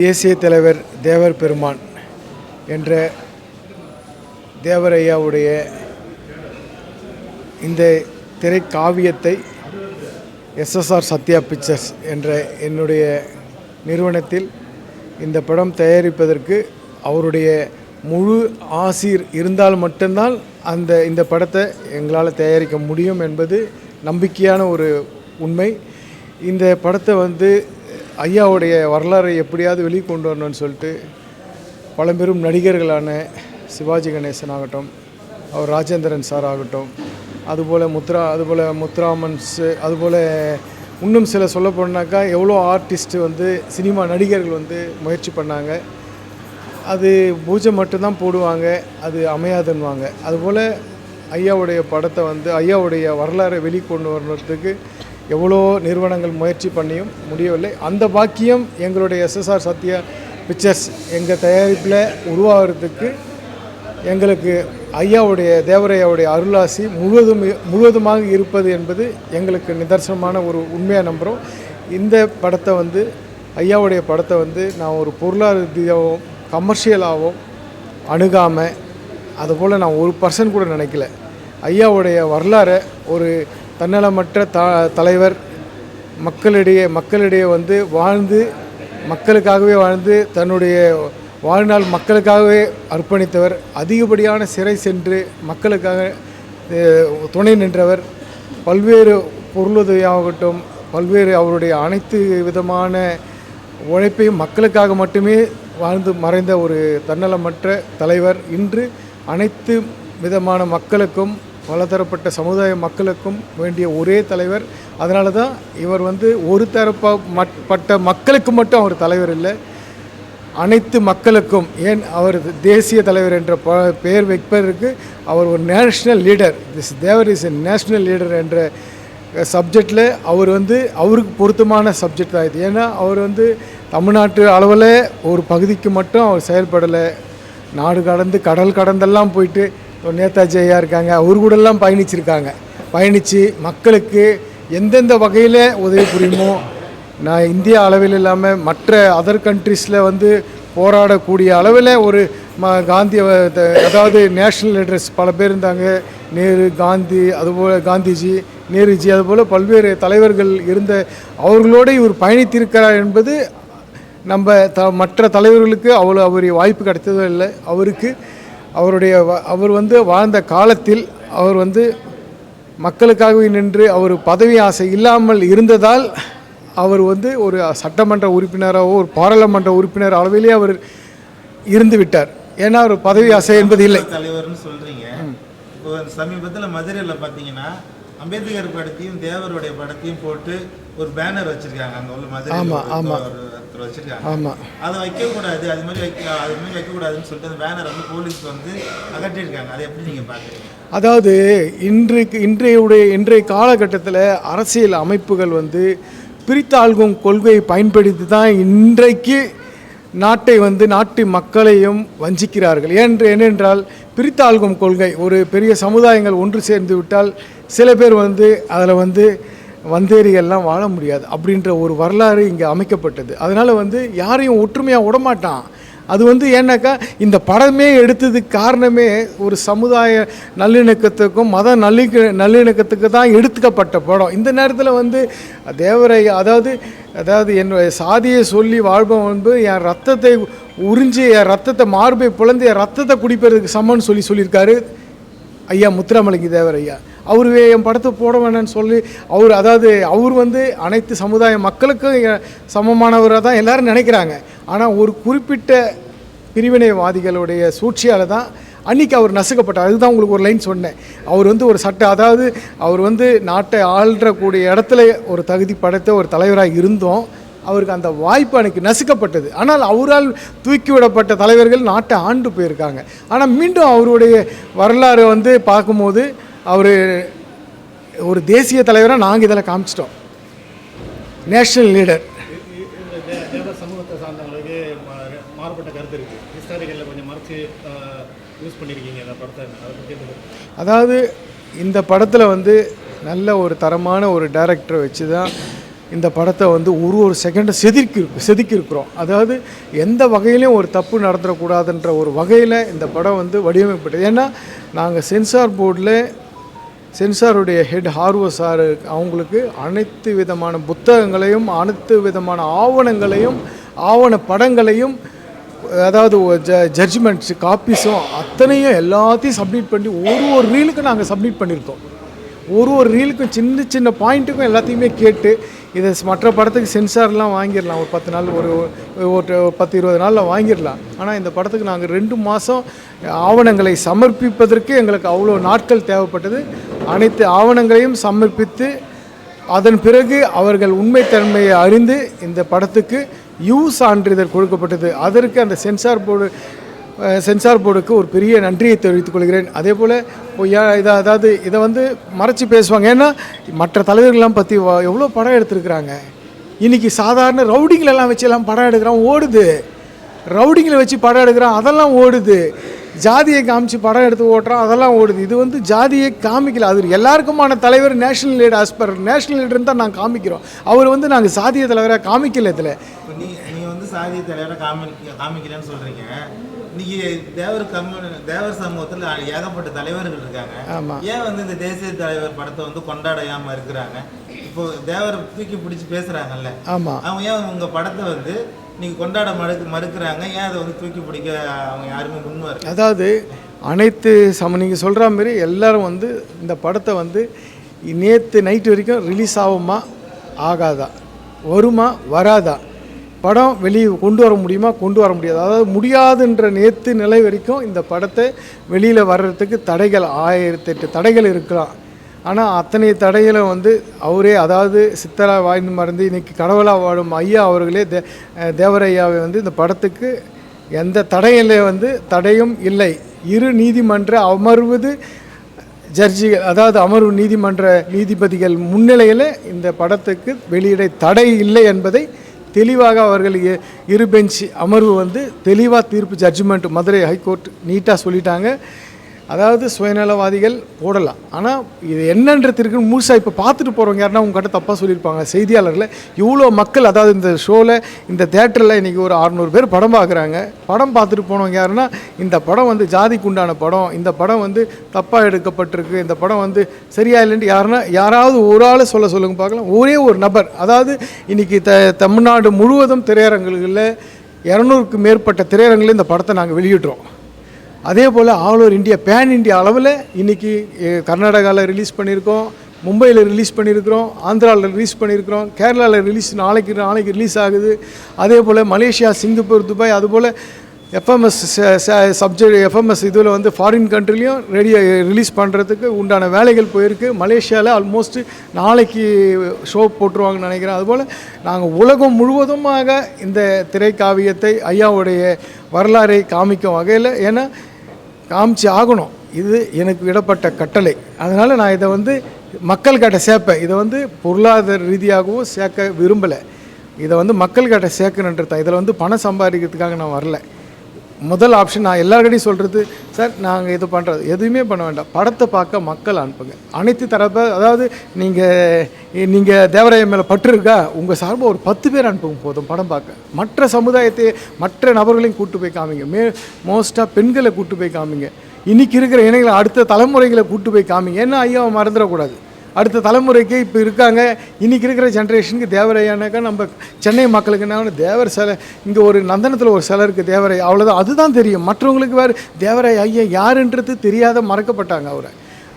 தேசிய தலைவர் தேவர் பெருமான் என்ற தேவரையாவுடைய இந்த திரைக்காவியத்தை எஸ்எஸ்ஆர் சத்யா பிக்சர்ஸ் என்ற என்னுடைய நிறுவனத்தில் இந்த படம் தயாரிப்பதற்கு அவருடைய முழு ஆசீர் இருந்தால் மட்டும்தான் அந்த இந்த படத்தை எங்களால் தயாரிக்க முடியும் என்பது நம்பிக்கையான ஒரு உண்மை. இந்த படத்தை வந்து ஐயாவுடைய வரலாறை எப்படியாவது வெளியே கொண்டு வரணும்னு சொல்லிட்டு பழம்பெரும் நடிகர்களான சிவாஜி கணேசன் ஆகட்டும் அவர் ராஜேந்திரன் சார் ஆகட்டும் அதுபோல் முத்ரா அதுபோல் முத்துராமன்ஸு அதுபோல் இன்னும் சில சொல்ல போனாக்கா எவ்வளோ ஆர்டிஸ்ட்டு வந்து சினிமா நடிகர்கள் வந்து முயற்சி பண்ணாங்க. அது பூஜை மட்டும்தான் போடுவாங்க அது அமையாதுன்னுவாங்க. அதுபோல் ஐயாவுடைய படத்தை வந்து ஐயாவுடைய வரலாறை வெளிக்கொண்டு வரணுறதுக்கு எவ்வளோ நிறுவனங்கள் முயற்சி பண்ணியும் முடியவில்லை. அந்த பாக்கியம் எங்களுடைய எஸ்எஸ்ஆர் சத்யா பிக்சர்ஸ் எங்கள் தயாரிப்பில் உருவாகிறதுக்கு எங்களுக்கு ஐயாவுடைய தேவரையாவுடைய அருளாசி முழுவதும் முழுவதுமாக இருப்பது என்பது எங்களுக்கு நிதர்சனமான ஒரு உண்மையாக நம்புகிறோம் இந்த படத்தை வந்து ஐயாவுடைய படத்தை வந்து நான் ஒரு பொருளாதார ரீதியாகவும் கமர்ஷியலாகவும் அணுகாமல் அதுபோல் நான் ஒரு பர்சன் கூட நினைக்கல. ஐயாவுடைய வரலாறை ஒரு தன்னலமற்ற த தலைவர் மக்களிடையே மக்களிடையே வந்து வாழ்ந்து மக்களுக்காகவே வாழ்ந்து தன்னுடைய வாழ்நாள் மக்களுக்காகவே அர்ப்பணித்தவர் அதிகப்படியான சிறை சென்று மக்களுக்காக துணை நின்றவர் பல்வேறு பொருளுதவியாகட்டும் பல்வேறு அவருடைய அனைத்து விதமான உழைப்பையும் மக்களுக்காக மட்டுமே வாழ்ந்து மறைந்த ஒரு தன்னலமற்ற தலைவர். இன்று அனைத்து விதமான மக்களுக்கும் பலதரப்பட்ட சமுதாய மக்களுக்கும் வேண்டிய ஒரே தலைவர். அதனால தான் இவர் வந்து ஒரு தரப்ப மட்- பட்ட மக்களுக்கு மட்டும் அவர் தலைவர் இல்லை. அனைத்து மக்களுக்கும் ஏன் அவர் தேசிய தலைவர் என்ற ப பெயர் வைப்பதற்கு அவர் ஒரு national leader. This Thevar is a national leader என்ற சப்ஜெக்டில் அவர் வந்து அவருக்கு பொருத்தமான சப்ஜெக்ட் தான் இது. ஏன்னா அவர் வந்து தமிழ்நாட்டு அளவில் ஒரு பகுதிக்கு மட்டும் அவர் செயல்படலை. நாடு கடந்து கடல் கடந்தெல்லாம் போயிட்டு நேதாஜி ஐயா இருக்காங்க அவர் கூடலாம் பயணிச்சிருக்காங்க. பயணித்து மக்களுக்கு எந்தெந்த வகையில் உதவி புரியுமோ நான் இந்தியா அளவில் இல்லாமல் மற்ற அதர் கண்ட்ரீஸில் வந்து போராடக்கூடிய அளவில் ஒரு ம காந்தி அதாவது நேஷ்னல் லீடர்ஸ் பல பேர் இருந்தாங்க. நேரு காந்தி அதுபோல் காந்திஜி நேருஜி அதுபோல் பல்வேறு தலைவர்கள் இருந்த அவர்களோடு இவர் பயணித்திருக்கிறார் என்பது நம்ம த மற்ற தலைவர்களுக்கு அவ்வளோ அவருடைய வாய்ப்பு கிடைத்ததும் இல்லை. அவருக்கு அவருடைய அவர் வந்து வாழ்ந்த காலத்தில் அவர் வந்து மக்களுக்காகவே நின்று அவர் பதவி ஆசை இல்லாமல் இருந்ததால் அவர் வந்து ஒரு சட்டமன்ற உறுப்பினராகவோ ஒரு பாராளுமன்ற உறுப்பினர் அளவிலே அவர் இருந்து விட்டார். ஏன்னா அவர் பதவி ஆசை என்பது இல்லை. தலைவர்னு சொல்றீங்க. இப்போ சமீபத்துல மதுரையில பாத்தீங்கன்னா அம்பேத்கர் படத்தையும் தேவருடைய படத்தையும் போட்டு ஒரு பேனர் வச்சிருக்காங்க அங்க உள்ள மதுரையில் ஒருத்தர் வச்சிருக்காங்க. ஆமாம் அதை வைக்க கூடாது அது மாதிரி வைக்க அது மாதிரி வைக்க கூடாதுன்னு சொல்லிட்டு அந்த பேனர் வந்து போலீஸ் வந்து அகற்றிருக்காங்க அதை எப்படி நீங்க பாக்குறீங்க அதாவது இன்றைக்கு இன்றையுடைய இன்றைய காலகட்டத்தில் அரசியல் அமைப்புகள் வந்து பிரித்தாள்கும் கொள்கையை பயன்படுத்தி தான் இன்றைக்கு நாட்டை வந்து நாட்டு மக்களையும் வஞ்சிக்கிறார்கள். ஏன்று ஏனென்றால் பிரித்தாள்கும் கொள்கை ஒரு பெரிய சமுதாயங்கள் ஒன்று சேர்ந்து விட்டால் சில பேர் வந்து அதில் வந்து வந்தேரிகள்லாம் வாழ முடியாது அப்படின்ற ஒரு வரலாறு இங்கே அமைக்கப்பட்டது. அதனால் வந்து யாரையும் ஒற்றுமையாக விடமாட்டான். அது வந்து ஏன்னாக்கா இந்த படமே எடுத்ததுக்கு காரணமே ஒரு சமுதாய நல்லிணக்கத்துக்கும் மத நல்லிக்க நல்லிணக்கத்துக்கு தான் எடுத்துக்கப்பட்ட படம். இந்த நேரத்தில் வந்து தேவரை அதாவது அதாவது என்னுடைய சாதியை சொல்லி வாழ்பவன் வந்து என் ரத்தத்தை உறிஞ்சி என் ரத்தத்தை மார்பை பிளந்து என் ரத்தத்தை குடிப்பதற்கு சமம்னு சொல்லி சொல்லியிருக்காரு ஐயா முத்துராமலிங்க தேவர் ஐயா. அவர் என் படத்தை போட வேணாம்னு சொல்லி அவர் அதாவது அவர் வந்து அனைத்து சமுதாய மக்களுக்கும் சமமானவராக தான் எல்லோரும் நினைக்கிறாங்க. ஆனால் ஒரு குறிப்பிட்ட பிரிவினைவாதிகளுடைய சூழ்ச்சியால் தான் அன்னைக்கு அவர் நசுக்கப்பட்டார். அதுதான் உங்களுக்கு ஒரு லைன் சொன்னேன். அவர் வந்து ஒரு சட்ட அதாவது அவர் வந்து நாட்டை ஆள்றக்கூடிய இடத்துல ஒரு தகுதி படைத்த ஒரு தலைவராக இருந்தோம். அவருக்கு அந்த வாய்ப்பு அன்றைக்கி நசுக்கப்பட்டது. ஆனால் அவரால் தூக்கி விடப்பட்ட தலைவர்கள் நாட்டை ஆண்டு போயிருக்காங்க. ஆனால் மீண்டும் அவருடைய வரலாறு வந்து பார்க்கும்போது அவர் ஒரு தேசிய தலைவராக நாங்கள் இதில் காமிச்சிட்டோம். நேஷனல் லீடர் சமூகத்தை சார்ந்தவங்களுக்கு மாறுபட்ட கருத்து ஹிஸ்டாரிக்கலில் கொஞ்சம் மறைச்சு யூஸ் பண்ணியிருக்கீங்க படத்தை? அதாவது இந்த படத்தில் வந்து நல்ல ஒரு தரமான ஒரு டைரக்டரை வச்சு தான் இந்த படத்தை வந்து ஒரு ஒரு செகண்டை செதுக்கி செதுக்கி இருக்கிறோம் அதாவது எந்த வகையிலையும் ஒரு தப்பு நடந்துடக்கூடாதுன்ற ஒரு வகையில் இந்த படம் வந்து வடிவமைக்கப்பட்டது. ஏன்னா நாங்கள் சென்சார் போர்டில் சென்சாருடைய ஹெட் ஹார்வோ சார் அவங்களுக்கு அனைத்து விதமான புத்தகங்களையும் அனைத்து விதமான ஆவணங்களையும் ஆவண படங்களையும் அதாவது ஜ ஜட்ஜ்மெண்ட்ஸ் காப்பீஸும் அத்தனையும் எல்லாத்தையும் சப்மிட் பண்ணி ஒரு ஒரு ரீலுக்கும் நாங்கள் சப்மிட் பண்ணியிருக்கோம் ஒரு ஒரு ரீலுக்கும் சின்ன சின்ன பாயிண்ட்டுக்கும் எல்லாத்தையுமே கேட்டு இதை மற்ற படத்துக்கு சென்சார்லாம் வாங்கிடலாம். ஒரு பத்து நாள் ஒரு ஒரு பத்து இருபது நாளில் வாங்கிடலாம். ஆனால் இந்த படத்துக்கு நாங்கள் ரெண்டு மாதம் ஆவணங்களை சமர்ப்பிப்பதற்கு எங்களுக்கு அவ்வளோ நாட்கள் தேவைப்பட்டது. அனைத்து ஆவணங்களையும் சமர்ப்பித்து அதன் பிறகு அவர்கள் உண்மைத்தன்மையை அறிந்து இந்த படத்துக்கு யூ சான்றிதழ் கொடுக்கப்பட்டது. அதற்கு அந்த சென்சார் போர்டு சென்சார் போர்டுக்கு ஒரு பெரிய நன்றியை தெரிவித்துக் கொள்கிறேன். அதே போல் பொய்யா இதை அதாவது இதை வந்து மறைச்சி பேசுவாங்க. ஏன்னா மற்ற தலைவர்கள்லாம் பற்றி எவ்வளோ படம் எடுத்திருக்கிறாங்க. இன்றைக்கி சாதாரண ரவுடிங்களெல்லாம் வச்சு எல்லாம் படம் எடுக்கிறான் ஓடுது. ரவுடிங்களை வச்சு படம் எடுக்கிறான் அதெல்லாம் ஓடுது. ஜாதியை காமிச்சு படம் எடுத்து ஓட்டுறான் அதெல்லாம் ஓடுது. இது வந்து ஜாதியை காமிக்கல. அது எல்லாருக்குமான தலைவர் national leader as per national லீடர்னு தான் நாங்கள் காமிக்கிறோம். அவர் வந்து நாங்கள் சாதிய தலைவராக காமிக்கல இதில். நீ நீ வந்து சாதிய தலைவரை காமிக்க காமிக்கிறேன்னு சொல்றீங்க. இன்னைக்கு தேவர் கம்ம தேவர் சமூகத்தில் ஏகப்பட்ட தலைவர்கள் இருக்காங்க. ஏன் வந்து இந்த தேசிய தலைவர் படத்தை வந்து கொண்டாடாம இருக்கிறாங்க? இப்போ தேவர் தூக்கி பிடிச்சி பேசுறாங்கல்ல. அவங்க ஏன் உங்க படத்தை வந்து நீங்க கொண்டாட மறுக்கு மறுக்கிறாங்க. ஏன் அதை வந்து தூக்கி பிடிக்க அவங்க யாருமே முன்வர் அதாவது அனைத்து சம நீங்கள் சொல்கிற மாதிரி எல்லாரும் வந்து இந்த படத்தை வந்து நேற்று நைட்டு வரைக்கும் ரிலீஸ் ஆகுமா? ஆகாதா. வருமா? வராதா. படம் வெளியே கொண்டு வர முடியுமா? கொண்டு வர முடியாது. அதாவது முடியாதுன்ற நேற்று நிலை வரைக்கும் இந்த படத்தை வெளியில் வர்றதுக்கு தடைகள் ஆயிரத்தெட்டு தடைகள் இருக்கலாம். ஆனால் அத்தனை தடைகளை வந்து அவரே அதாவது சித்தரா வாய்ந்து மறந்து இன்றைக்கி கடவுளாக வாழும் ஐயா அவர்களே தே தேவரையாவை வந்து இந்த படத்துக்கு எந்த தடையிலே வந்து தடையும் இல்லை. இரு நீதிமன்ற அமர்வது ஜட்ஜிகள் அதாவது அமர்வு நீதிமன்ற நீதிபதிகள் முன்னிலையில் இந்த படத்துக்கு வெளியிட தடை இல்லை என்பதை தெளிவாக அவர்கள் இரு பெஞ்ச் அமர்வு வந்து தெளிவாக தீர்ப்பு ஜட்ஜ்மெண்ட் மதுரை ஹைகோர்ட் நீட்டாக சொல்லிட்டாங்க. அதாவது சுயநலவாதிகள் போடலாம். ஆனால் இது என்னன்றதுக்கு முழுசாக இப்போ பார்த்துட்டு போகிறவங்க யாருன்னா உங்ககிட்ட தப்பாக சொல்லியிருப்பாங்க. செய்தியாளர்களை இவ்வளோ மக்கள் அதாவது இந்த ஷோவில் இந்த தேட்டரில் இன்றைக்கி ஒரு அறநூறு பேர் படம் பார்க்குறாங்க படம் பார்த்துட்டு போனவங்க யாருன்னா இந்த படம் வந்து ஜாதிக்கு உண்டான படம் இந்த படம் வந்து தப்பாக எடுக்கப்பட்டிருக்கு இந்த படம் வந்து சரியா இல்லைன்ட்டு யாருன்னா யாராவது ஒரு ஆள் சொல்ல சொல்லுங்க பார்க்கலாம். ஒரே ஒரு நபர். அதாவது இன்றைக்கி த தமிழ்நாடு முழுவதும் திரையரங்குகளில் இரநூறுக்கு மேற்பட்ட திரையரங்கில் இந்த படத்தை நாங்கள் வெளியிடுறோம். அதே போல் all over India pan India அளவில் இன்றைக்கி கர்நாடகாவில் ரிலீஸ் பண்ணியிருக்கோம் மும்பையில் ரிலீஸ் பண்ணியிருக்கிறோம் ஆந்திராவில் ரிலீஸ் பண்ணியிருக்கிறோம் கேரளாவில் ரிலீஸ் நாளைக்கு நாளைக்கு ரிலீஸ் ஆகுது. அதே போல் மலேசியா சிங்கப்பூர் துபாய் அதுபோல் எஃப்எம்எஸ் சப்ஜெக்ட் எஃப்எம்எஸ் இதில் வந்து ஃபாரின் கண்ட்ரிலையும் ரெடியை ரிலீஸ் பண்ணுறதுக்கு உண்டான வேலைகள் போயிருக்கு. மலேசியாவில் ஆல்மோஸ்ட் நாளைக்கு ஷோ போட்டுருவாங்கன்னு நினைக்கிறேன். அதுபோல் நாங்கள் உலகம் முழுவதுமாக இந்த திரைக்காவியத்தை ஐயாவுடைய வரலாறை காமிக்கும் வகையில். ஏன்னா காமிச்சு ஆகணும். இது எனக்கு விடப்பட்ட கட்டளை. அதனால் நான் இதை வந்து மக்கள்கிட்ட சேர்ப்பேன். இதை வந்து பொருளாதார ரீதியாகவும் சேர்க்க விரும்பலை. இதை வந்து மக்கள்கிட்ட சேர்க்கணுன்றது தான் இதில் வந்து பணம் சம்பாதிக்கிறதுக்காக நான் வரல. முதல் ஆப்ஷன் நான் எல்லாருக்கிட்டையும் சொல்கிறது சார் நாங்கள் இது பண்ணுறது எதுவுமே பண்ண வேண்டாம். படத்தை பார்க்க மக்கள் அனுப்புங்க. அனைத்து தரப்ப அதாவது நீங்கள் நீங்கள் தேவராயம் மேலே பற்று இருக்கா உங்கள் சார்பாக ஒரு பத்து பேர் அனுப்புங்க போதும் படம் பார்க்க. மற்ற சமுதாயத்தை மற்ற நபர்களையும் கூட்டு போய் காமிங்க. மே மோஸ்ட்டாக பெண்களை கூட்டு போய் காமிங்க. இன்றைக்கி இருக்கிற இணைகளை அடுத்த தலைமுறைகளை கூட்டு போய் காமிங்க. ஏன்னா ஐயாவை மறந்துடக்கூடாது. அடுத்த தலைமுறைக்கு இப்போ இருக்காங்க. இன்றைக்கி இருக்கிற ஜென்ரேஷனுக்கு தேவரையானாக்கா நம்ம சென்னை மக்களுக்கு என்ன தேவர் சிலை. இங்கே ஒரு நந்தனத்தில் ஒரு சிலை இருக்குது தேவரை. அவ்வளோதான் அதுதான் தெரியும். மற்றவங்களுக்கு வேறு தேவரை ஐயா யாருன்றது தெரியாத மறக்கப்பட்டாங்க அவரை.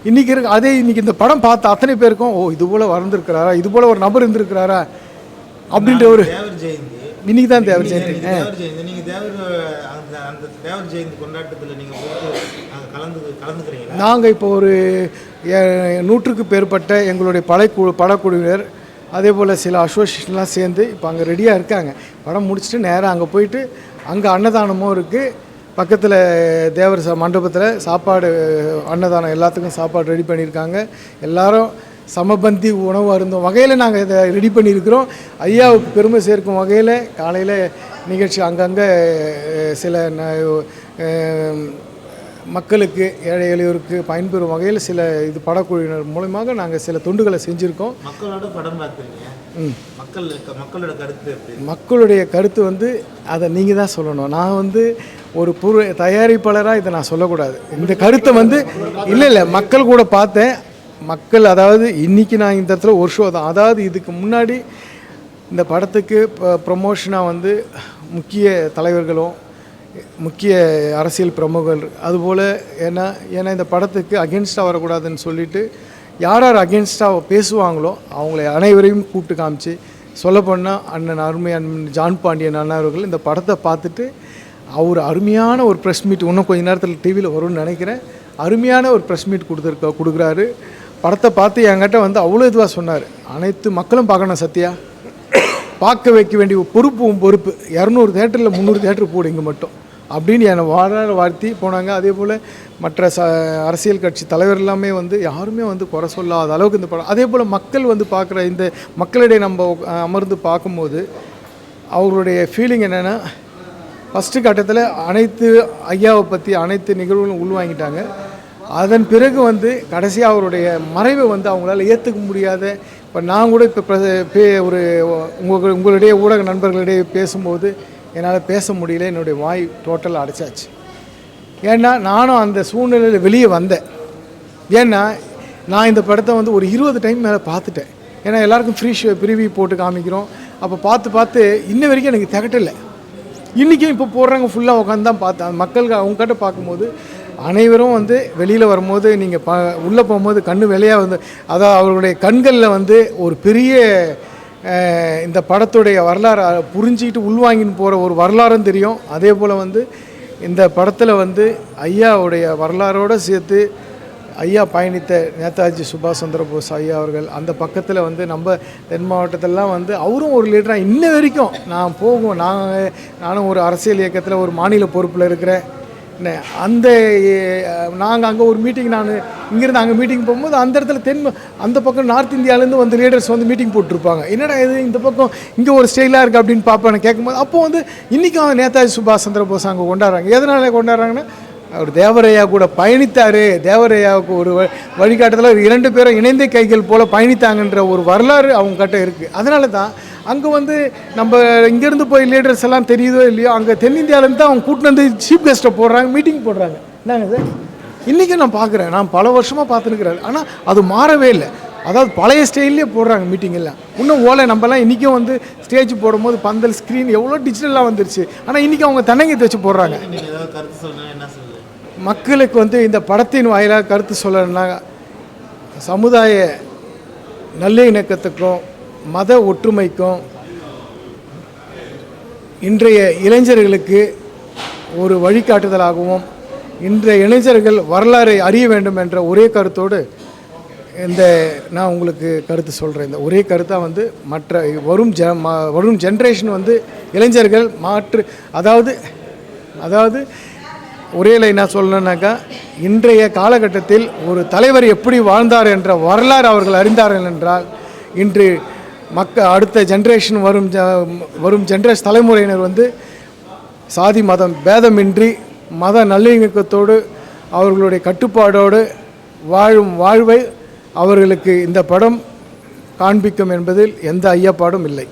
இன்றைக்கி இருக்க அதே இன்றைக்கி இந்த படம் பார்த்த அத்தனை பேருக்கும் ஓ இது போல் வளர்ந்துருக்கிறாரா? இது போல் ஒரு நபர் இருந்திருக்கிறாரா? அப்படின்ற ஒரு ஜெயந்தி. இன்னைக்கு தான் தேவர் ஜெயந்தி. தேவர் ஜெயந்தி. நீங்க தேவர் அந்த அந்த தேவர் ஜெயந்தி கொண்டாட்டத்தில் நீங்க போயிட்டு அங்க கலந்து கலந்துக்கிறீங்களா? நாங்கள் இப்போ ஒரு நூற்றுக்கு மேற்பட்ட எங்களுடைய படைக்குழு படக்குழுவினர் அதே போல் சில அசோசியேஷன்லாம் சேர்ந்து இப்போ அங்கே ரெடியாக இருக்காங்க. படம் முடிச்சுட்டு நேராக அங்கே போயிட்டு அங்கே அன்னதானமும் இருக்குது பக்கத்தில் தேவர் ச மண்டபத்தில் சாப்பாடு அன்னதானம் எல்லாத்துக்கும் சாப்பாடு ரெடி பண்ணியிருக்காங்க. எல்லாரும் சமபந்தி உணவு அருந்தும் வகையில் நாங்கள் இதை ரெடி பண்ணியிருக்கிறோம். ஐயாவுக்கு பெருமை சேர்க்கும் வகையில் காலையில் நிகழ்ச்சி அங்கங்கே சில மக்களுக்கு ஏழை எளியோருக்கு பயன்பெறும் வகையில் சில இது படக்குழுவினர் மூலமாக நாங்கள் சில தொண்டுகளை செஞ்சுருக்கோம். மக்களோட படம் மக்கள் மக்களோட கருத்து மக்களுடைய கருத்து வந்து அதை நீங்கள் தான் சொல்லணும். நான் வந்து ஒரு புரு தயாரிப்பாளராக இதை நான் சொல்லக்கூடாது. இந்த கருத்தை வந்து இல்லை இல்லை மக்கள் கூட பார்த்தேன். மக்கள் அதாவது இன்றைக்கி நான் இந்த இடத்துல ஒரு ஷோ தான். அதாவது இதுக்கு முன்னாடி இந்த படத்துக்கு ப்ரொமோஷனாக வந்து முக்கிய தலைவர்களும் முக்கிய அரசியல் பிரமுகர் அதுபோல் ஏன்னா ஏன்னா இந்த படத்துக்கு அகென்ஸ்டாக வரக்கூடாதுன்னு சொல்லிட்டு யார் யார் அகென்ஸ்டாக பேசுவாங்களோ அவங்களை அனைவரையும் கூப்பிட்டு காமிச்சு சொல்லப்போனால் அண்ணன் அருமை அண்ணன் ஜான் பாண்டியன் அண்ணாவர்கள் இந்த படத்தை பார்த்துட்டு அவர் அருமையான ஒரு ப்ரெஸ் மீட் இன்னும் கொஞ்ச நேரத்தில் டிவியில் வரும்னு நினைக்கிறேன். அருமையான ஒரு ப்ரெஸ் மீட் கொடுத்துருக்க கொடுக்குறாரு. படத்தை பார்த்து என்கிட்ட வந்து அவ்வளோ இதுவாக சொன்னார். அனைத்து மக்களும் பார்க்கணும் சத்யா. பார்க்க வைக்க வேண்டிய பொறுப்பும் பொறுப்பு. இரநூறு தேட்டரில் முந்நூறு தேட்டர் போடு இங்கே மட்டும். அப்படின்னு என்னை வாழ வாழ்த்தி போனாங்க. அதே போல் மற்ற ச அரசியல் கட்சி தலைவர் எல்லாமே வந்து யாருமே வந்து குறை சொல்லாத அளவுக்கு இந்த படம் அதே போல் மக்கள் வந்து பார்க்குற இந்த மக்களிடையே நம்ம அமர்ந்து பார்க்கும்போது அவர்களுடைய ஃபீலிங் என்னென்னா ஃபஸ்ட்டு கட்டத்தில் அனைத்து ஐயாவை பற்றி அனைத்து நிகழ்வுகளும் உள்வாங்கிட்டாங்க. அதன் பிறகு வந்து கடைசியாக அவருடைய மறைவை வந்து அவங்களால ஏற்றுக்க முடியாத இப்போ நான் கூட இப்போ பே- ஒரு உங்கள் உங்களுடைய ஊடக நண்பர்களிடையே பேசும்போது என்னால் பேச முடியல என்னுடைய வாய் டோட்டல் அடைச்சாச்சு. ஏன்னா நானும் அந்த சூழ்நிலையில் வெளியே வந்தேன். ஏன்னா நான் இந்த படத்தை வந்து ஒரு இருபது டைம் மேலே பார்த்துட்டேன். ஏன்னா எல்லாருக்கும் ஃப்ரீ ஷோ பிரிவி போட்டு காமிக்கிறோம். அப்போ பார்த்து பார்த்து இன்ன வரைக்கும் எனக்கு திகட்டலை. இன்றைக்கும் இப்போ போடுறாங்க ஃபுல்லாக உட்காந்து தான் பார்த்தேன். மக்கள் அவங்ககிட்ட பார்க்கும்போது அனைவரும் வந்து வெளியில் வரும்போது நீங்கள் பா உள்ளே போகும்போது கண் வெளியாக வந்து அதாவது அவர்களுடைய கண்களில் வந்து ஒரு பெரிய இந்த படத்துடைய வரலாறு புரிஞ்சிக்கிட்டு உள்வாங்கின்னு போகிற ஒரு வரலாறும் தெரியும். அதே போல் வந்து இந்த படத்தில் வந்து ஐயாவுடைய வரலாறோடு சேர்த்து ஐயா பயணித்த நேதாஜி சுபாஷ் சந்திரபோஸ் ஐயா அவர்கள் அந்த பக்கத்தில் வந்து நம்ம தென் மாவட்டத்திலலாம் வந்து அவரும் ஒரு லீடராக இன்ன வரைக்கும் நான் போகும் நான் நானும் ஒரு அரசியல் இயக்கத்தில் ஒரு மாநில பொறுப்பில் இருக்கிறேன். அந்த நாங்கள் அங்கே ஒரு மீட்டிங் நான் இங்கேருந்து அங்கே மீட்டிங் போகும்போது அந்த இடத்துல தென் அந்த பக்கம் நார்த் இந்தியாவிலேருந்து வந்து லீடர்ஸ் வந்து மீட்டிங் போட்டிருப்பாங்க. என்னடா இது இந்த பக்கம் இங்கே ஒரு ஸ்டைலாக இருக்குது அப்படின்னு பார்ப்பேன் கேட்கும்போது அப்போது வந்து இன்றைக்கும் நேதாஜி சுபாஷ் சந்திர போஸ் அங்கே கொண்டாடுறாங்க. எதனால கொண்டாடுறாங்கன்னா அவர் தேவரையா கூட பயணித்தார். தேவரையாவுக்கு ஒரு வ- இரண்டு பேரும் இணைந்த கைகள் போல பயணித்தாங்கன்ற ஒரு வரலாறு அவங்க கிட்ட இருக்குது அதனால தான் அங்கே வந்து நம்ம இங்கேருந்து போய் லீடர்ஸ் எல்லாம் தெரியுதோ இல்லையோ அங்கே தென்னிந்தியாவிலேருந்து தான் அவங்க கூட்டிட்டு வந்து சீஃப் கெஸ்ட்டை போடுறாங்க மீட்டிங் போடுறாங்க. என்னங்க சார் இன்றைக்கும் நான் பார்க்குறேன். நான் பல வருஷமாக பார்த்துருக்குறேன் ஆனால் அது மாறவே இல்லை. அதாவது பழைய ஸ்டைல்லே போடுறாங்க மீட்டிங் எல்லாம். இன்னும் ஓலை நம்மலாம் இன்றைக்கும் வந்து ஸ்டேஜ் போடும்போது பந்தல் ஸ்க்ரீன் எவ்வளோ டிஜிட்டலாக வந்துருச்சு. ஆனால் இன்றைக்கி அவங்க தென்னங்கத்தை வச்சு போடுறாங்க. மக்களுக்கு வந்து இந்த படத்தின் வாயிலாக கருத்து சொல்லணும்னா சமுதாய நல்லிணக்கத்துக்கும் மத ஒற்றுமைக்கும் இன்றைய இளைஞர்களுக்கு ஒரு வழிகாட்டுதலாகவும் இன்றைய இளைஞர்கள் வரலாறை அறிய வேண்டும் என்ற ஒரே கருத்தோடு இந்த நான் உங்களுக்கு கருத்து சொல்கிறேன் இந்த ஒரே கருத்தாக வந்து மற்ற வரும் ஜ வரும் ஜென்ரேஷன் வந்து இளைஞர்கள் மாற்று அதாவது அதாவது ஒரே லைனாக சொல்லணுன்னாக்கா இன்றைய காலகட்டத்தில் ஒரு தலைவர் எப்படி வாழ்ந்தார் என்ற வரலாறு அவர்கள் அறிந்தார்கள் என்றால் இன்று மக்க அடுத்த ஜென்ரேஷன் வரும் வரும் ஜென்ரேஷன் தலைமுறையினர் வந்து சாதி மதம் பேதமின்றி மத நல்லிணக்கத்தோடு அவர்களுடைய கட்டுப்பாடோடு வாழும் வாழ்வை அவர்களுக்கு இந்த படம் காண்பிக்கும் என்பதில் எந்த ஐயப்பாடும் இல்லை.